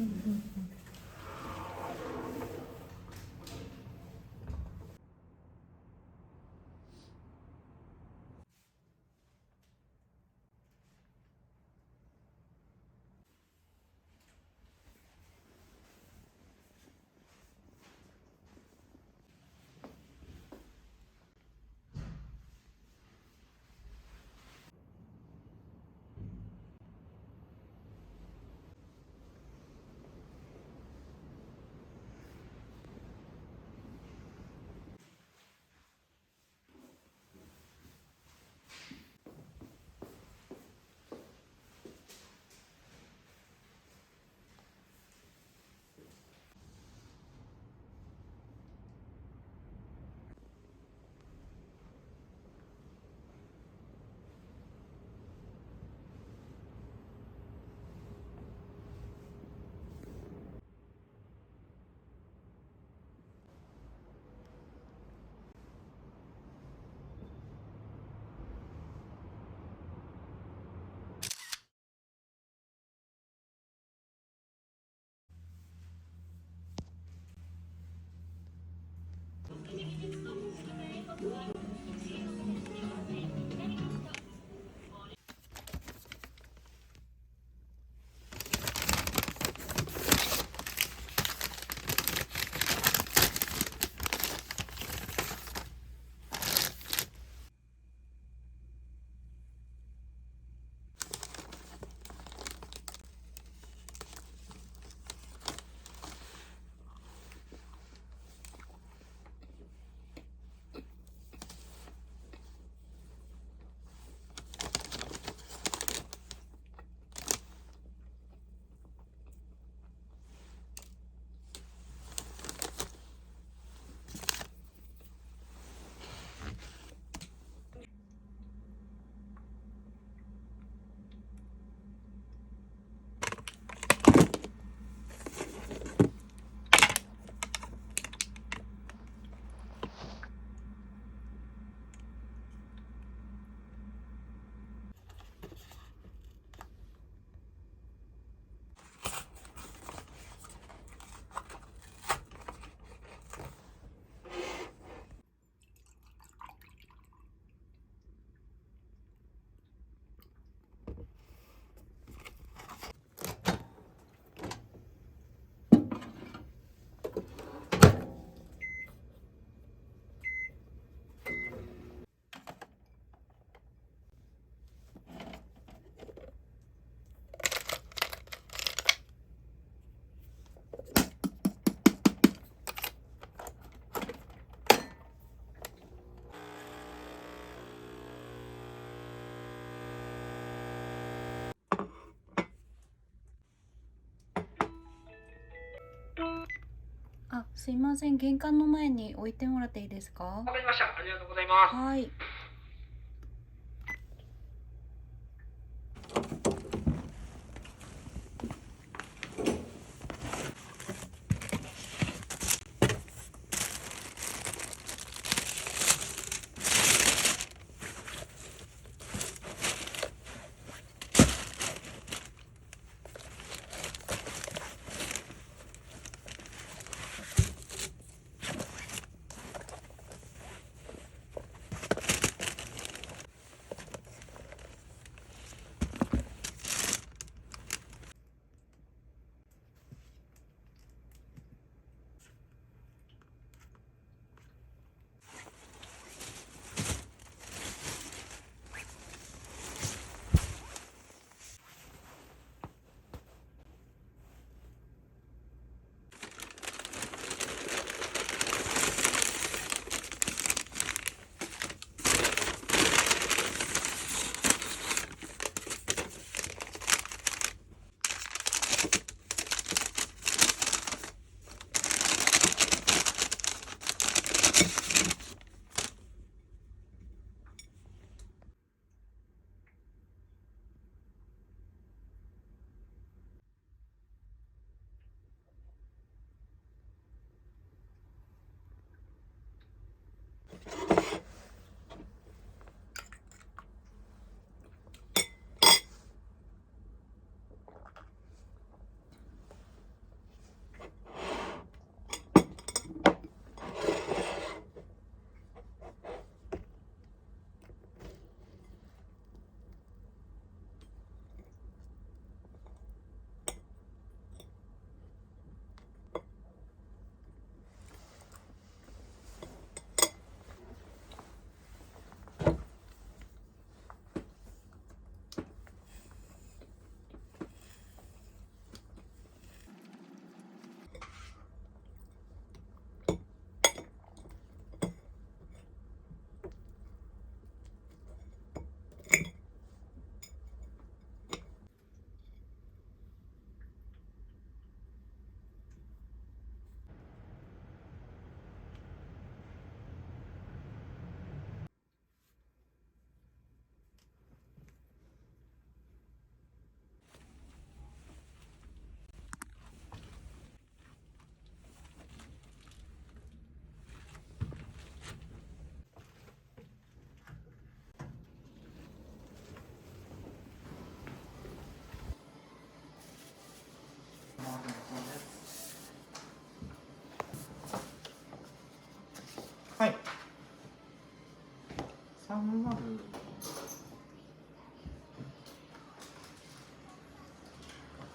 Hmm. Thank you. あ、すいません。玄関の前に置いてもらっていいですか？わかりました。ありがとうございます。はい。はい。三丸。今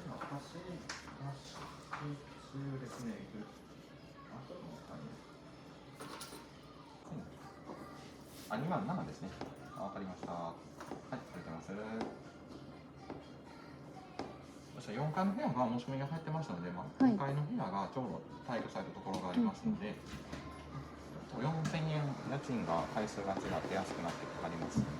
走り走り中ですね。あとの他に。あ、二万七ですね。あ、わかりました。はい、ありがとうございます。そしたら4階の部屋が申し込みが入ってましたので、まあ、はい4階の部屋がちょうど退去されたところがありますので、4000円家賃が回数が違って安くなってかかりますね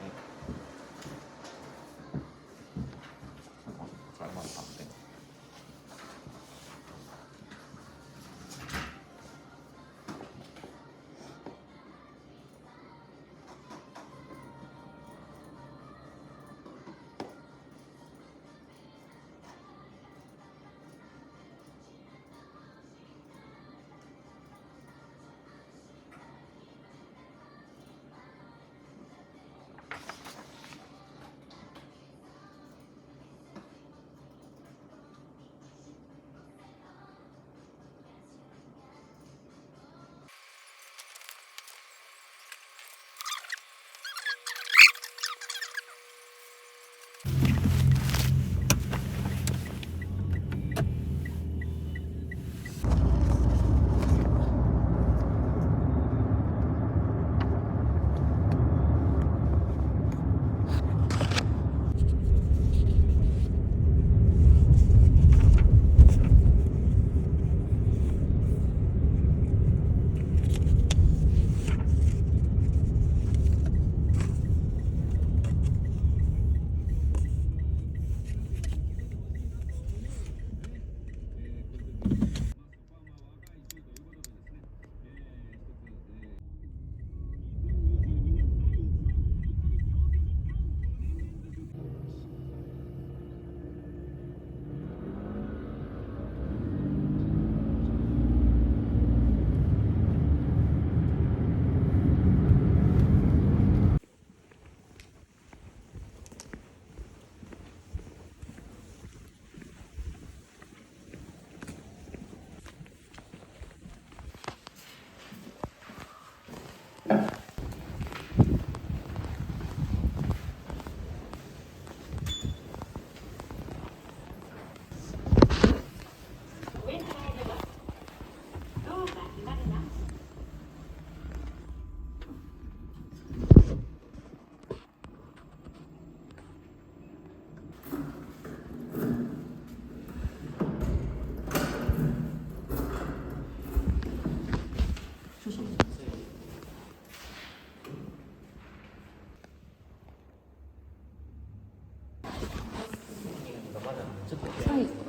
ちょっとはい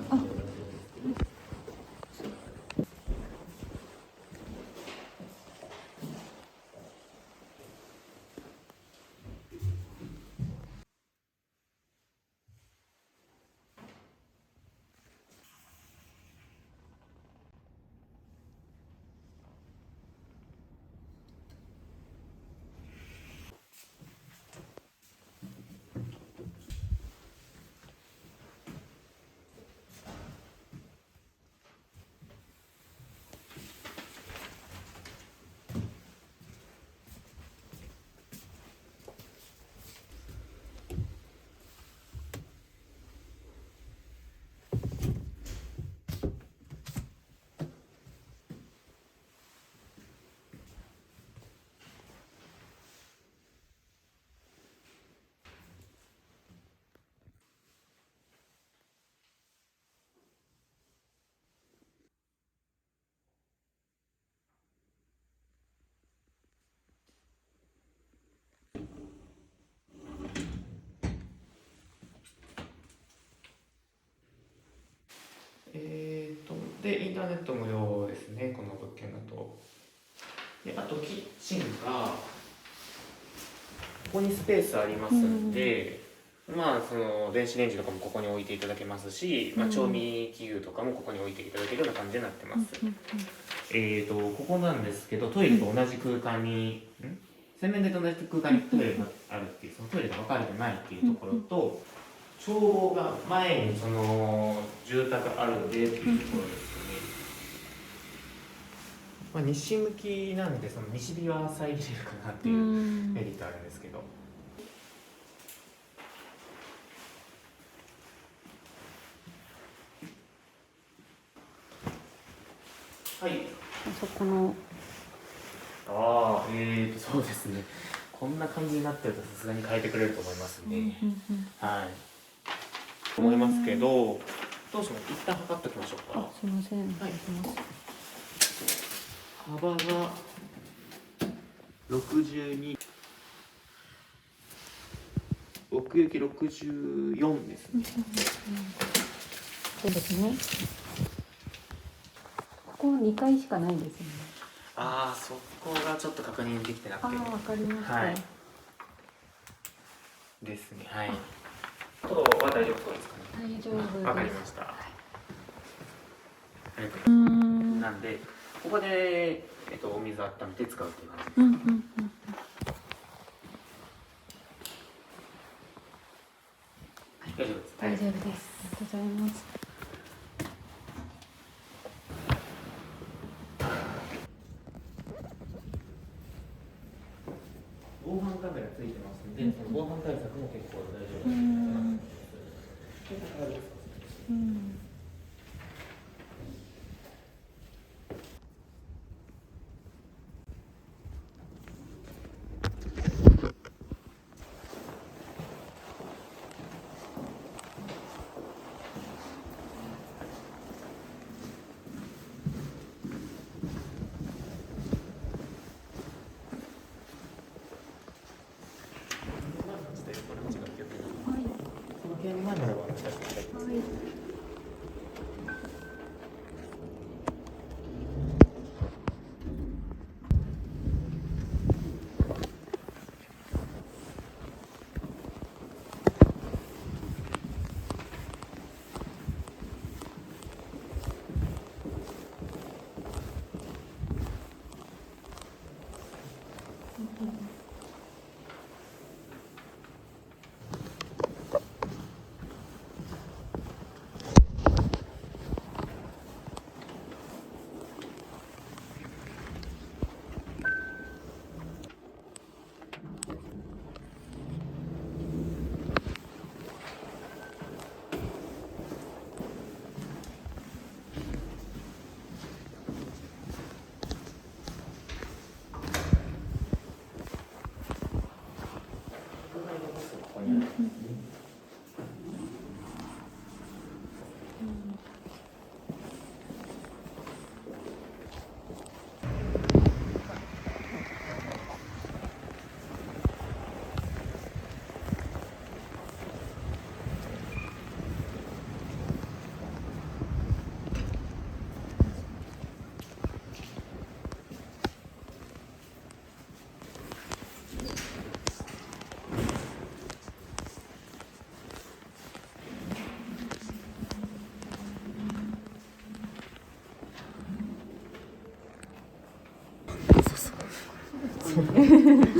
でインターネット無料ですねこの物件だと。であとキッチンがここにスペースありますんで、まあその電子レンジとかもここに置いていただけますし、まあ、うん。調味器具とかもここに置いていただけるような感じになってます、うんえー、とここなんですけどトイレと同じ空間に、ん？洗面台と同じ空間にトイレがあるっていうそのトイレが分かれてないっていうところと眺望が前にその住宅あるんでっていうところですまあ、西向きなんでその西日は遮れるかなってういうん。メリットあるんですけど、はい。そこの。ああえーとそうですね。こんな感じになってるとさすがに変えてくれると思いますうんね、はい。思いますけどどうします？一旦測っておきましょうか。あすいません。はい幅が62奥行き64ですね。そうですね。ここ2階しかないんですよね。ああそこがちょっと確認できてなくて。ああわかりました、はい。ですねはい。とは大丈夫そうですかね。大丈夫です。わかりました。ありがとうございます。うーん。なんでここで、えっと、お水温めて使うっていう感じ。うんうんうん大丈夫です。大丈夫です。ありがとうございます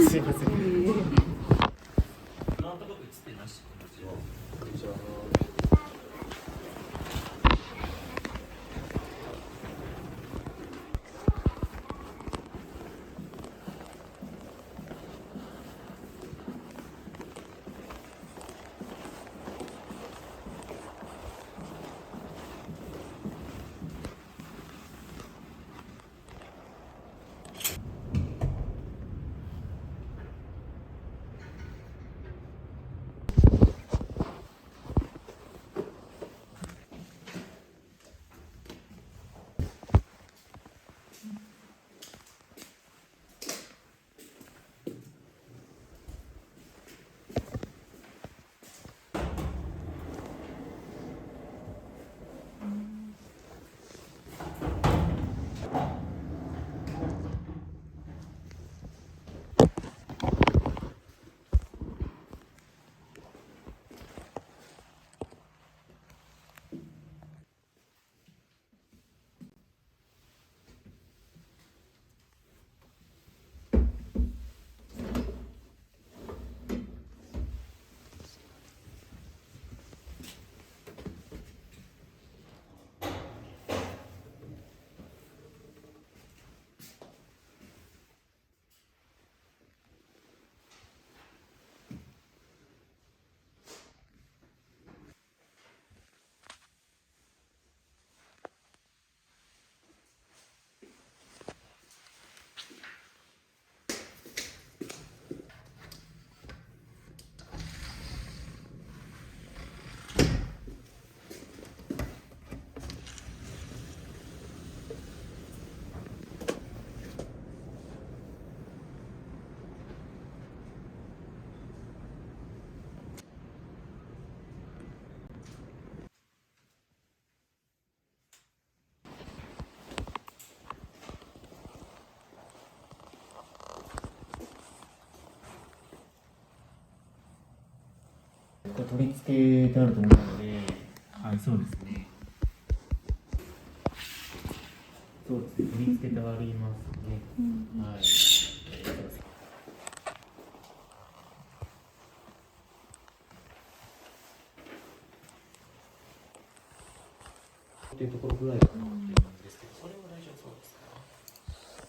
すいません。取り付けてあると思うので、はい、そうですね。そうですね、取り付けてありますね。うんはい。っていうところぐらいかなっていうんですけど、それは大丈夫そうですか。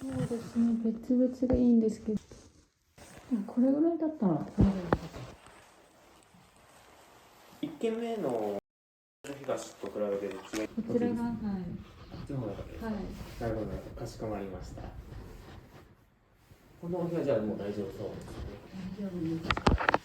そうですね別々がいいんですけどこれぐらいだったら大丈夫軒目の東と比べてこちらがはい。はい。なるほど、かしこまりました。このお部屋じゃあもう大丈夫そうですね。大丈夫です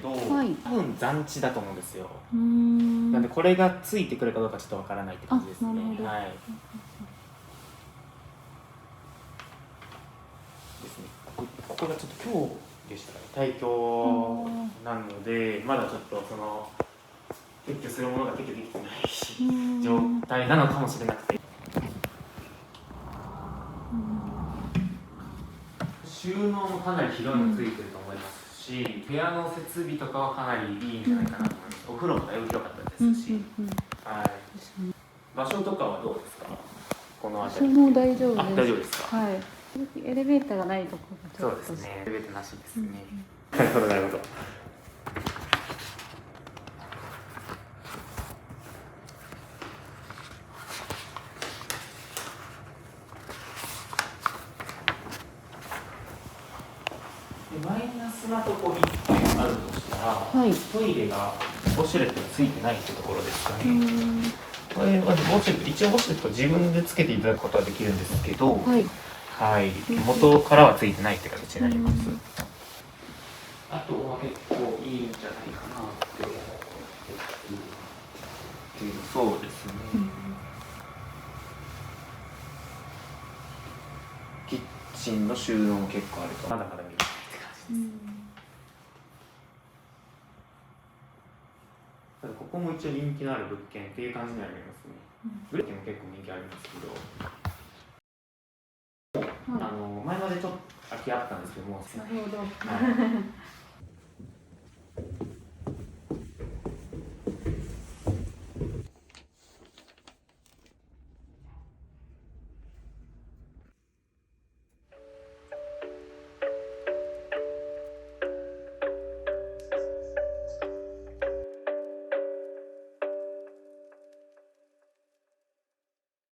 けど、はい多分残地だと思うんですよ。なんでこれがついてくるかどうかちょっとわからないって感じですね。はい。ですね。ここここがちょっと今日でしたかね。対響なので、まだちょっとその撤去するものが撤去できてないし、うん状態なのかもしれなくて。収納もかなり広いのついてると思いますし、部屋の設備とかはかなりいいんじゃないかなと思います。お風呂もだいぶ広かったうんですし、うんうんはい。場所とかはどうですか？このそ辺り。れも大丈夫ですあ、大丈夫ですか？はいエレベーターがないところそうがちょっとですね。エレベーターなしですうんね。なるほど、なるほど。でマイナスなとこ1点あるとしたら、はいトイレがウォシュレットがついてないってところですかうね。んこれまずウォシュレット一応ウォシュレット自分でつけていただくことはできるんですけど、はいはい、元からはついてないって形になります。うんあとは結構いいんじゃないかなって思ってそうですね。うんキッチンの収納も結構あるとまだまだ見るって感じです。ただここも一応人気のある物件っていう感じになりますね。ブレーキも結構人気ありますけど、はい。あの前までちょっと空きあったんですけども、なるほど。はい